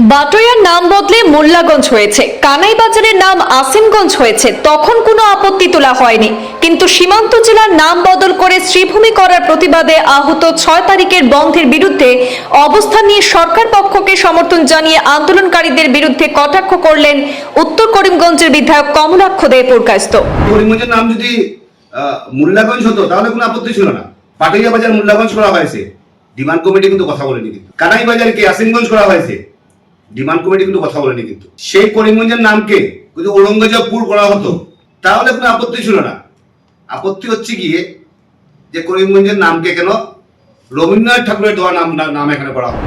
বাটইয়ার নাম বদলে মোল্লাগঞ্জ হয়েছে। কানাই বাজারের নাম আসিমগঞ্জ হয়েছে। তখন কোনো আপত্তি তোলা হয়নি। কিন্তু সীমান্ত জেলার নাম বদল করে শ্রীভূমি করার প্রতিবাদে আহত ছয় তারিখের বন্ধের বিরুদ্ধে অবস্থান নিয়ে সরকার পক্ষকে সমর্থন জানিয়ে আন্দোলনকারীদের বিরুদ্ধে কটাক্ষ করলেন উত্তর করিমগঞ্জের বিধায়ক কমলাক্ষ দে পুরকাস্ত করিমগঞ্জের নাম যদি মোল্লাগঞ্জ হতো, তাহলে কোনো আপত্তি ছিল না। পাটিয়া বাজার মোল্লাগঞ্জ করা হয়েছে। ডিমান্ড কমিটি কিন্তু কথা বলেনি কানাই বাজারকে আসিমগঞ্জ করা হয়েছে? ডিমান্ড কমিটি কিন্তু কথা বলেনি কিন্তু। সেই করিমগঞ্জের নামকে যদি ঔরঙ্গজেবপুর করা হতো, তাহলে কোনো আপত্তি ছিল না। আপত্তি হচ্ছে গিয়ে যে করিমগঞ্জের নামকে কেন রবীন্দ্রনাথ ঠাকুরের দেওয়া নাম নাম এখানে হবে।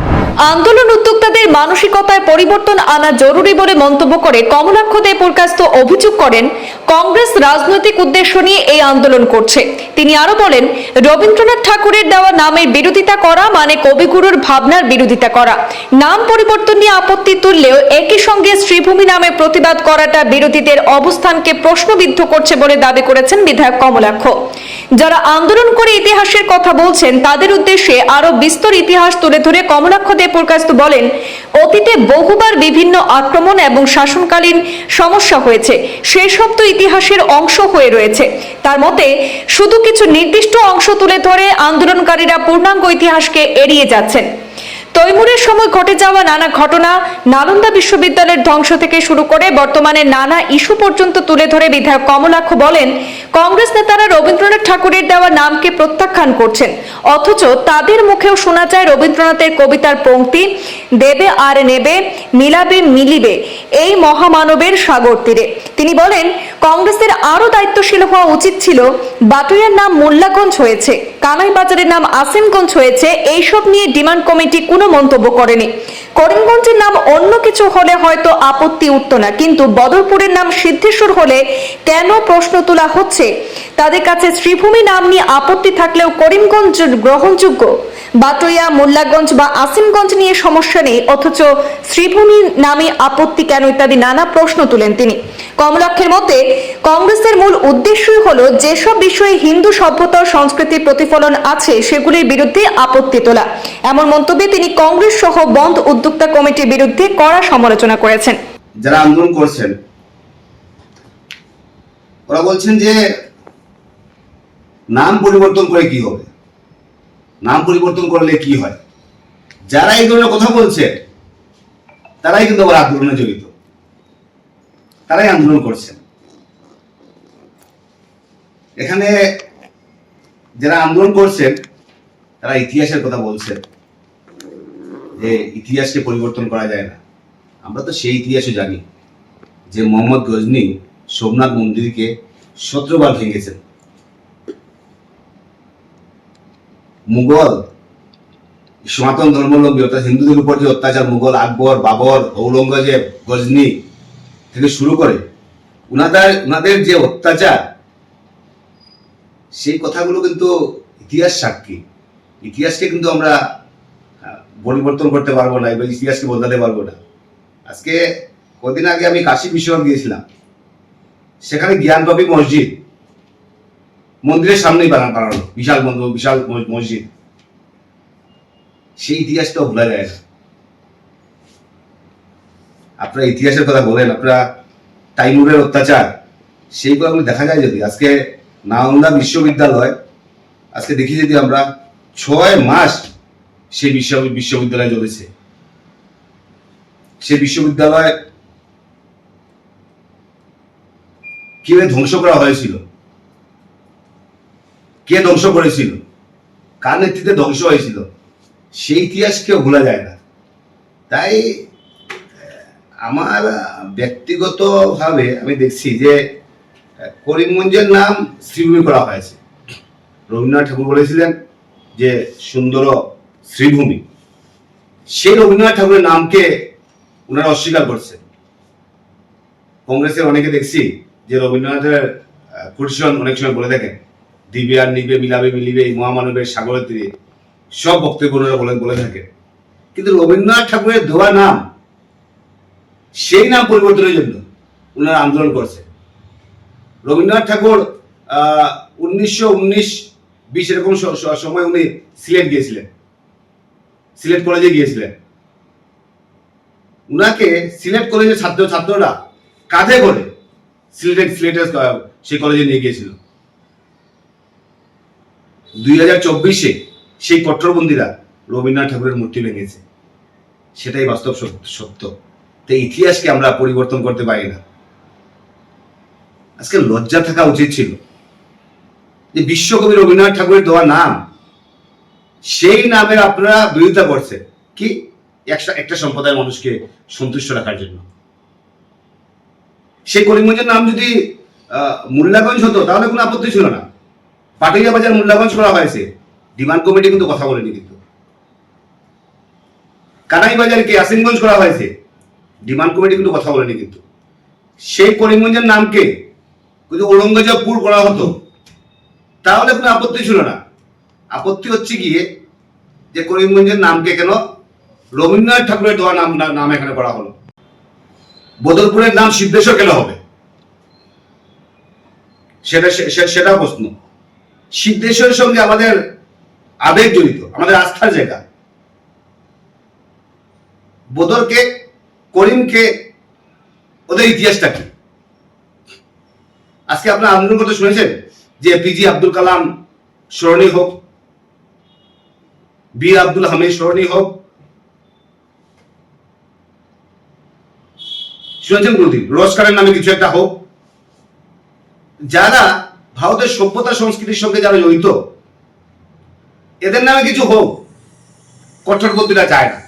আন্দোলন উদ্যোক্তাদের মানসিকতায় পরিবর্তন আনা জরুরি বলে মন্তব্য করে কমলাক্ষ দে পুরকাস্ত অভিযোগ করেন, কংগ্রেস রাজনৈতিক উদ্দেশ্য নিয়ে এই আন্দোলন করছে। তিনি আরও বলেন, রবীন্দ্রনাথ ঠাকুরের দেওয়া নামের বিরোধিতা করা মানে কবিগুরুর ভাবনার বিরোধিতা করা। নাম পরিবর্তন নিয়ে আপত্তি তুললেও একই সঙ্গে শ্রীভূমি নামে প্রতিবাদ করাটা বিরোধীদের অবস্থানকে প্রশ্নবিদ্ধ করছে বলে দাবি করেছেন বিধায়ক কমলাক্ষ। যারা আন্দোলন করে ইতিহাসের কথা বলছেন, তাদের উদ্দেশ্যে আরও বিস্তর ইতিহাস তুলে ধরে কমলাক্ষ দে বলেন, অতীতে বহুবার বিভিন্ন আক্রমণ এবং শাসনকালীন সমস্যা হয়েছে। সেসব তো ইতিহাসের অংশ হয়ে রয়েছে। তার মতে, শুধু কিছু নির্দিষ্ট অংশ তুলে ধরে আন্দোলনকারীরা পূর্ণাঙ্গ ইতিহাসকে এড়িয়ে যাচ্ছেন। তৈমুরের সময় ঘটে যাওয়া নানা ঘটনা নালন্দা বিশ্ববিদ্যালয়ের ধ্বংস থেকে শুরু করে বর্তমানে নানা ইস্যু পর্যন্ত তুলে ধরে বিধায়ক কমলাক্ষ বলেন, কংগ্রেস নেতারা রবীন্দ্রনাথ ঠাকুরের দেওয়া নামকে প্রত্যাখ্যান করছেন। অথচ তাদের মুখেও শোনা যায় রবীন্দ্রনাথের কবিতার পংক্তি দেবে আর নেবে, মিলাবে, মিলিবে, এই মহামানবের সাগর তীরে। তিনি বলেন কংগ্রেসের আরও দায়িত্বশীল হওয়া উচিত ছিল বাটুয়ার নাম মোল্লাগঞ্জ হয়েছে কানাই বাজারের নাম আসিমগঞ্জ হয়েছে, এইসব নিয়ে ডিমান্ড কমিটি কোনো মন্তব্য করেনি। করিমগঞ্জের নাম অন্য কিছু হলে হয়তো আপত্তি উঠত না, কিন্তু বদরপুরের নাম সিদ্ধেশ্বর হলে কেন প্রশ্ন তোলা হচ্ছে? তাদের কাছে শ্রীভূমি নাম নিয়ে আপত্তি থাকলেও করিমগঞ্জ গ্রহণযোগ্য? বাটইয়া, মোল্লাগঞ্জ বা আসিমগঞ্জ নিয়ে সমস্যা নেই, অথচ শ্রীভূমি নামে আপত্তি কেন ইত্যাদি নানা প্রশ্ন তুলেন তিনি। কমলক্ষের মতে কংগ্রেসের মূল উদ্দেশ্যই হলো যেসব বিষয়ে হিন্দু সভ্যতা ও সংস্কৃতির প্রতিফলন আছে সেগুলির বিরুদ্ধে আপত্তি তোলা। এমন মন্তব্যে তিনি কংগ্রেস সহ বন্ধ উদ্যোক্তা কমিটির বিরুদ্ধে কড়া সমালোচনা করেছেন। যারা আন্দোলন করছেন, ওরা বলছেন যে নাম পরিবর্তন করে কি হবে? নাম পরিবর্তন করলে কি হয়? যারা এই ধরনের কথা বলছে, তারাই কিন্তু আবার আন্দোলনে জড়িত। তারাই আন্দোলন করছেন এখানে যারা আন্দোলন করছেন, তারা ইতিহাসের কথা বলছেন যে ইতিহাসকে পরিবর্তন করা যায় না। আমরা তো সেই ইতিহাসও জানি যে মোহাম্মদ গজনি সোমনাথ মন্দিরকে সতেরোবার ভেঙেছেন। মুঘল সনাতন ধর্মাবলম্বী অর্থাৎ হিন্দুদের উপর যে অত্যাচার, মুঘল আকবর, বাবর, ঔরঙ্গজেব, গজনি থেকে শুরু করে উনাদের উনাদের যে অত্যাচার, সেই কথাগুলো কিন্তু ইতিহাস সাক্ষী। ইতিহাসকে কিন্তু আমরা পরিবর্তন করতে পারব না এবং ইতিহাসকে বদলাতে পারব না। আজকে কদিন আগে আমি কাশী বিশ্বনাথ গিয়েছিলাম। সেখানে জ্ঞানবাপী মসজিদ, মন্দিরের সামনেই বানানো বানানো, বিশাল বিশাল মসজিদ। সেই ইতিহাসটা ভোলা যায় না। আপনারা ইতিহাসের কথা বলেন, আপনারা তাইমুরের অত্যাচার সেইগুলো দেখা যায় যদি। আজকে নালন্দা বিশ্ববিদ্যালয়, আজকে দেখি যদি আমরা, ছয় মাস সেই বিশ্ব বিশ্ববিদ্যালয় চলেছে। সে বিশ্ববিদ্যালয় কীভাবে ধ্বংস করা হয়েছিল? কে ধ্বংস করেছিল? কার নেতৃত্বে ধ্বংস হয়েছিল? সেই ইতিহাস কেউ ভোলা যায় না। তাই আমার ব্যক্তিগতভাবে আমি দেখছি যে করিমগঞ্জের নাম শ্রীভূমি করা হয়েছে। রবীন্দ্রনাথ ঠাকুর বলেছিলেন যে, সুন্দর শ্রীভূমি। সেই রবীন্দ্রনাথ ঠাকুরের নামকে ওনারা অস্বীকার করছেন। কংগ্রেসের অনেকে দেখছি যে, রবীন্দ্রনাথের কুটিশন অনেক সময় বলে থাকেন, দিবে আর নিবে, মিলাবে, মিলিবে, এই মহামানবের সাগরের তীরে। সব বক্তব্য ওনারা বলে বলে থাকেন। কিন্তু রবীন্দ্রনাথ ঠাকুরের দেওয়া নাম সেই নাম পরিবর্তনের জন্য ওনারা আন্দোলন করছে। রবীন্দ্রনাথ ঠাকুর উনিশশো উনিশ বিশ এরকম সময় উনি সিলেট গিয়েছিলেন। সিলেট কলেজে গিয়েছিলেন। উনাকে সিলেট কলেজের ছাত্র, ছাত্ররা কাঁধে করে সিলেটের সিলেটের সেই কলেজে নিয়ে গিয়েছিল। দুই হাজার চব্বিশে সেই কট্টরবন্দিরা রবীন্দ্রনাথ ঠাকুরের মূর্তি ভেঙেছে। সেটাই বাস্তব সত্য। তো ইতিহাসকে আমরা পরিবর্তন করতে পারি না। আজকে লজ্জা থাকা উচিত ছিল যে বিশ্বকবি রবীন্দ্রনাথ ঠাকুরের দেওয়া নাম সেই নামের আপনারা বিরোধিতা করছে কি? একটা একটা সম্প্রদায়ের মানুষকে সন্তুষ্ট রাখার জন্য। সেই করিমগঞ্জের নাম যদি আহ, মোল্লাগঞ্জ হতো তাহলে কোনো আপত্তি ছিল না। পাটিয়া বাজার মোল্লাগঞ্জ করা হয়েছে। ডিমান্ড কমিটি কিন্তু কথা বলেনি কিন্তু। কানাই বাজারকে আসিমগঞ্জ করা হয়েছে? ডিমান্ড কমিটি কিন্তু কথা বলেনি কিন্তু। সেই করিমগঞ্জের নামকে যদি ঔরঙ্গজেবপুর করা হতো, তাহলে কোনো আপত্তি ছিল না। আপত্তি হচ্ছে গিয়ে যে করিমগঞ্জের নামকে কেন? রবীন্দ্রনাথ ঠাকুরের দেওয়া নাম নাম এখানে করা হলো। বদলপুরের নাম সিদ্ধেশ্বর কেন হবে? সেটা সেটা প্রশ্ন। সিদ্ধেশ্বরের সঙ্গে আমাদের আবেগ জড়িত, আমাদের আস্থার জায়গা। বদরকে করিমকে ওদের ইতিহাসটা কি? আজকে আপনার আন্দোলন কথা শুনেছেন যে পিজি আব্দুল কালাম স্মরণীয় হোক, বীর আব্দুল হামিদ স্মরণীয় হোক। শুনেছেন কোনদিন? রোজকারের নামে কিছু একটা হোক। যারা ভারতের সভ্যতা সংস্কৃতির সঙ্গে যারা জড়িত, এদের নামে কিছু হোক কঠোরপন্থীরা চায় না।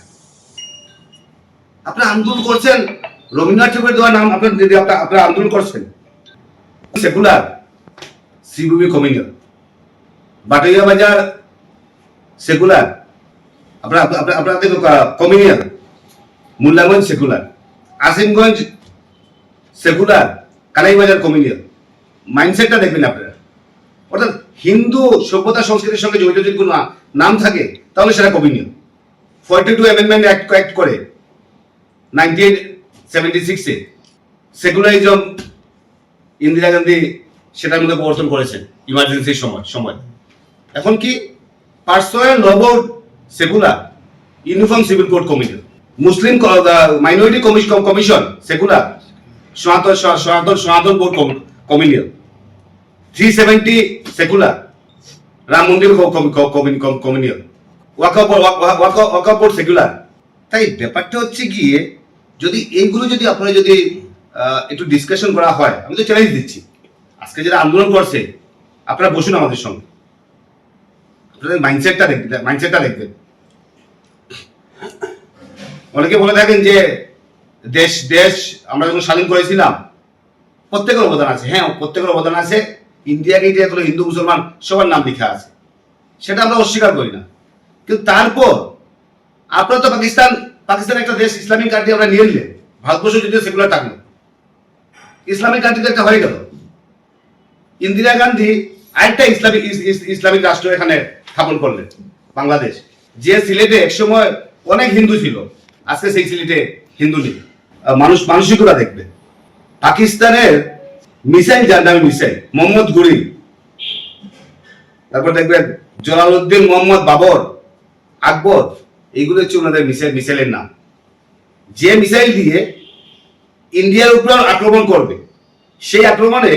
আপনি আন্দোলন করছেন, রবীন্দ্রনাথ ঠাকুরের দেওয়া নাম আপনার দিদি আপনার আন্দোলন করছেন। সেকুলার সিবিবি কমিউনাল বাটাইয়া বাজার, সেকুলার। আপনার আপনাদের communal Mullaganj secular. Asimganj secular. Kanaibazar communal মাইন্ডসেটটা দেখবেন আপনারা। অর্থাৎ হিন্দু সভ্যতা সংস্কৃতির সঙ্গে জড়িত যদি কোনো নাম থাকে, তাহলে সেটা communal forty two amendment act act করে। নাইনটিন সেভেন্টি সিক্সে সেকুলারিজম ইন্দিরা গান্ধী সেটার মধ্যে প্রবর্তন করেছেন ইমার্জেন্সির সময় সময়। এখন কি personal law board secular uniform civil code commission Muslim minority commission secular Sanatan Sanatan Sanatan board communion three seventy secular Ram mandir communion Waka board secular তাই ব্যাপারটা হচ্ছে গিয়ে যদি এইগুলো যদি আপনারা যদি একটু ডিসকাশন করা হয়, আমি তো চ্যালেঞ্জ দিচ্ছি। আজকে যারা আন্দোলন করছে, আপনারা বসুন আমাদের সঙ্গে। আপনাদের মাইন্ডসেটটা দেখবেন মাইন্ডসেটটা দেখবেন। অনেকে বলে থাকেন যে, দেশ দেশ, আমরা যখন স্বাধীন করেছিলাম, প্রত্যেকের অবদান আছে। হ্যাঁ প্রত্যেকের অবদান আছে। ইন্ডিয়া গেটে এগুলো হিন্দু, মুসলমান, সবার নাম লেখা আছে। সেটা আমরা অস্বীকার করি না। কিন্তু তারপর, আপনারা তো পাকিস্তান পাকিস্তান একটা দেশ, ইসলামিক কান্ট্রি আমরা নিয়ে নিলে, ভারতবর্ষ যদি সেকুলার থাকল। ইসলামিক কান্ট্রি একটা হয়ে গেল। ইন্দিরা গান্ধী আরেকটা ইসলামিক, ইস- ইস- ইসলামিক রাষ্ট্র এখানে স্থাপন করলেন, বাংলাদেশ। যে সিলেটে একসময় অনেক হিন্দু ছিল, আজকে সেই সিলেটে হিন্দু নেই। মানুষ মানসিকতা দেখবে। পাকিস্তানের মিসাইল, যার নামে মিসাইল, মোহাম্মদ গুরি তারপর দেখবেন জলালউদ্দিন মোহাম্মদ বাবর, আকবর এইগুলো হচ্ছে ওনাদের মিসাইল, মিসাইলের নাম। যে মিসাইল দিয়ে ইন্ডিয়ার উপর আক্রমণ করবে, সেই আক্রমণে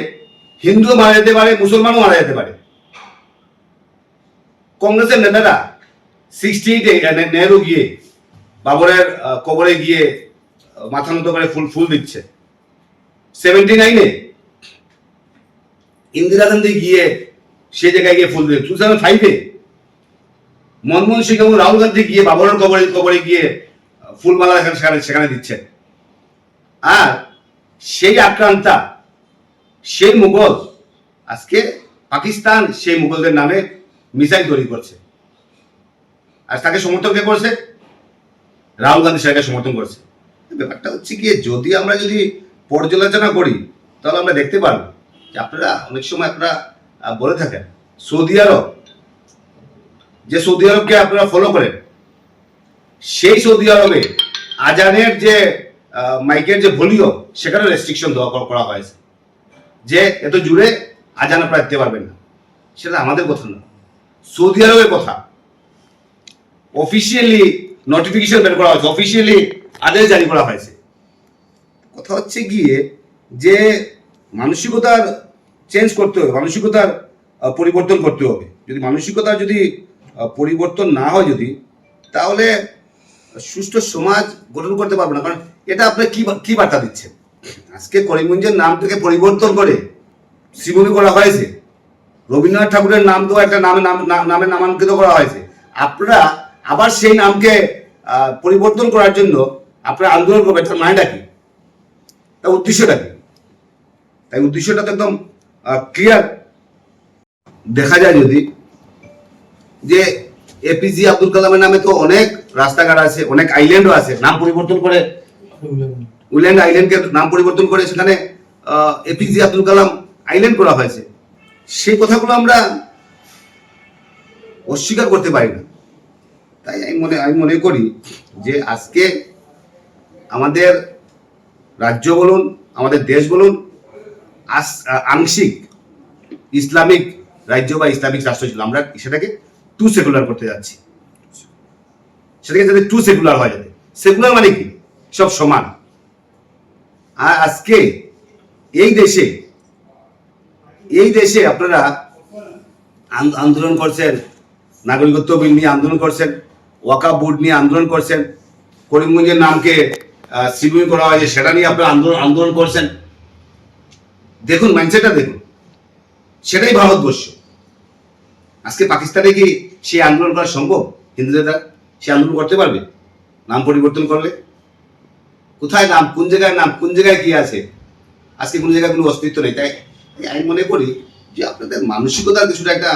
হিন্দু মারা যেতে পারে, মুসলমানও মারা যেতে পারে। কংগ্রেসের নেতারা সিক্সটি এইটে নেহরু গিয়ে, বাবরের কবরে গিয়ে মাথা নত করে ফুল ফুল দিচ্ছে। সেভেন্টি নাইনে ইন্দিরা গান্ধী গিয়ে সে জায়গায় গিয়ে ফুল দিচ্ছে টু থাউজেন্ড ফাইভে মনমোহন সিং এবং রাহুল গান্ধী গিয়ে বাবরের কবরে কবরে গিয়ে ফুলমালা সেখানে সেখানে দিচ্ছেন। আর সেই আক্রান্তা, সেই মুঘল, আজকে পাকিস্তান সেই মুঘলদের নামে মিসাইল তৈরি করছে। আর তাকে সমর্থন কে করছে? রাহুল গান্ধী সেটাকে সমর্থন করছে। ব্যাপারটা হচ্ছে কি, যদি আমরা যদি পর্যালোচনা করি, তাহলে আমরা দেখতে পারব যে আপনারা অনেক সময় আপনারা বলে থাকেন, সৌদি আরব যে সৌদি আরবকে আপনারা ফলো করেন, সেই সৌদি আরবে আজানের যে মাইকের যে ভলিউম, সেখানে রেস্ট্রিকশন দেওয়া করা- হয়েছে। যে এত জুড়ে আজান আপনারা দিতে পারবেন না। সেটা আমাদের কথা না। সৌদি আরবের কথা। অফিসিয়ালি নোটিফিকেশন বের করা হয়েছে। অফিসিয়ালি আদেশ জারি করা হয়েছে। কথা হচ্ছে গিয়ে যে মানসিকতার চেঞ্জ করতে হবে, মানসিকতার পরিবর্তন করতে হবে। যদি মানসিকতার যদি পরিবর্তন না হয় যদি, তাহলে সুষ্ঠু সমাজ গঠন করতে পারব না। কারণ এটা আপনি কি কি বার্তা দিচ্ছেন আজকে করিমগঞ্জের নামটাকে পরিবর্তন করে শ্রীভূমি করা হয়েছে। রবীন্দ্রনাথ ঠাকুরের নাম তো একটা নাম- নামে নামাঙ্কিত করা হয়েছে। আপনারা আবার সেই নামকে পরিবর্তন করার জন্য আপনারা আন্দোলন করবেন। তার মানেটা কি? তার উদ্দেশ্যটা কি? তাই উদ্দেশ্যটা তো একদম ক্লিয়ার দেখা যায় যদি যে এপিজে আব্দুল কালামের নামে তো অনেক রাস্তাঘাট আছে, অনেক আইল্যান্ডও আছে। নাম পরিবর্তন করে উইল্যান্ড আইল্যান্ডকে নাম পরিবর্তন করে সেখানে এপিজে আব্দুল কালাম আইল্যান্ড করা হয়েছে। সেই কথাগুলো আমরা অস্বীকার করতে পারি না। তাই আমি মনে আমি মনে করি যে আজকে আমাদের রাজ্য বলুন, আমাদের দেশ বলুন আংশিক ইসলামিক রাজ্য বা ইসলামিক রাষ্ট্র ছিল। আমরা সেটাকে টু সেকুলার করতে যাচ্ছি। সেটাকে যাতে টু সেকুলার হয় যাতে সেকুলার মানে কি? সব সমান। আর আজকে এই দেশে এই দেশে আপনারা আন্দোলন করছেন, নাগরিকত্ব বিল নিয়ে আন্দোলন করছেন, ওয়াকা বোর্ড নিয়ে আন্দোলন করছেন, করিমগঞ্জের নামকে সিভিল করা হয়েছে, সেটা নিয়ে আপনারা আন্দোলন আন্দোলন করছেন। দেখুন মাইন্ডসেটটা দেখুন। সেটাই ভারতবর্ষ। আজকে পাকিস্তানে কি সে আন্দোলন করা সম্ভব? হিন্দুদের দ্বারা সে আন্দোলন করতে পারবে? নাম পরিবর্তন করলে? কোথায় নাম? কোন জায়গায় নাম? কোন জায়গায় কি আছে? আজকে কোনো জায়গায় কোনো অস্তিত্ব নেই। তাই আমি মনে করি যে আপনাদের মানসিকতার কিছুটা একটা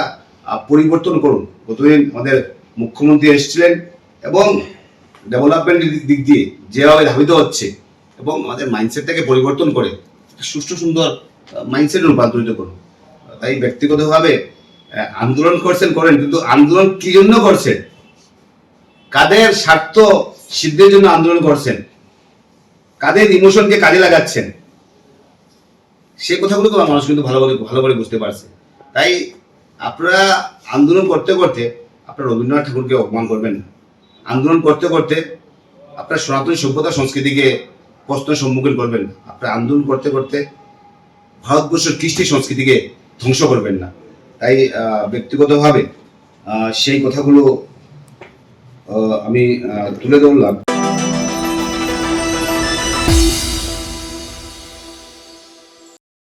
পরিবর্তন করুন। প্রতিদিন আমাদের মুখ্যমন্ত্রী এসেছিলেন এবং ডেভেলপমেন্টের দিক দিয়ে যেভাবে ধাবিত হচ্ছে এবং আমাদের মাইন্ডসেটটাকে পরিবর্তন করে সুষ্ঠু, সুন্দর মাইন্ডসেটে রূপান্তরিত করুন। তাই ব্যক্তিগতভাবে আন্দোলন করছেন, করেন, কিন্তু আন্দোলন কি জন্য করছেন? কাদের স্বার্থ সিদ্ধের জন্য আন্দোলন করছেন? কাদের ইমোশনকে কাজে লাগাচ্ছেন? সে কথাগুলো তো মানুষ কিন্তু ভালো করে ভালো করে বুঝতে পারছে। তাই আপনারা আন্দোলন করতে করতে আপনারা রবীন্দ্রনাথ ঠাকুরকে অপমান করবেন না। আন্দোলন করতে করতে আপনার সনাতন সভ্যতা সংস্কৃতিকে প্রশ্নের সম্মুখীন করবেন আপনারা আন্দোলন করতে করতে ভারতবর্ষের কৃষ্টি সংস্কৃতিকে ধ্বংস করবেন না। তাই ব্যক্তিগতভাবে সেই কথাগুলো আমি তুলে ধরলাম।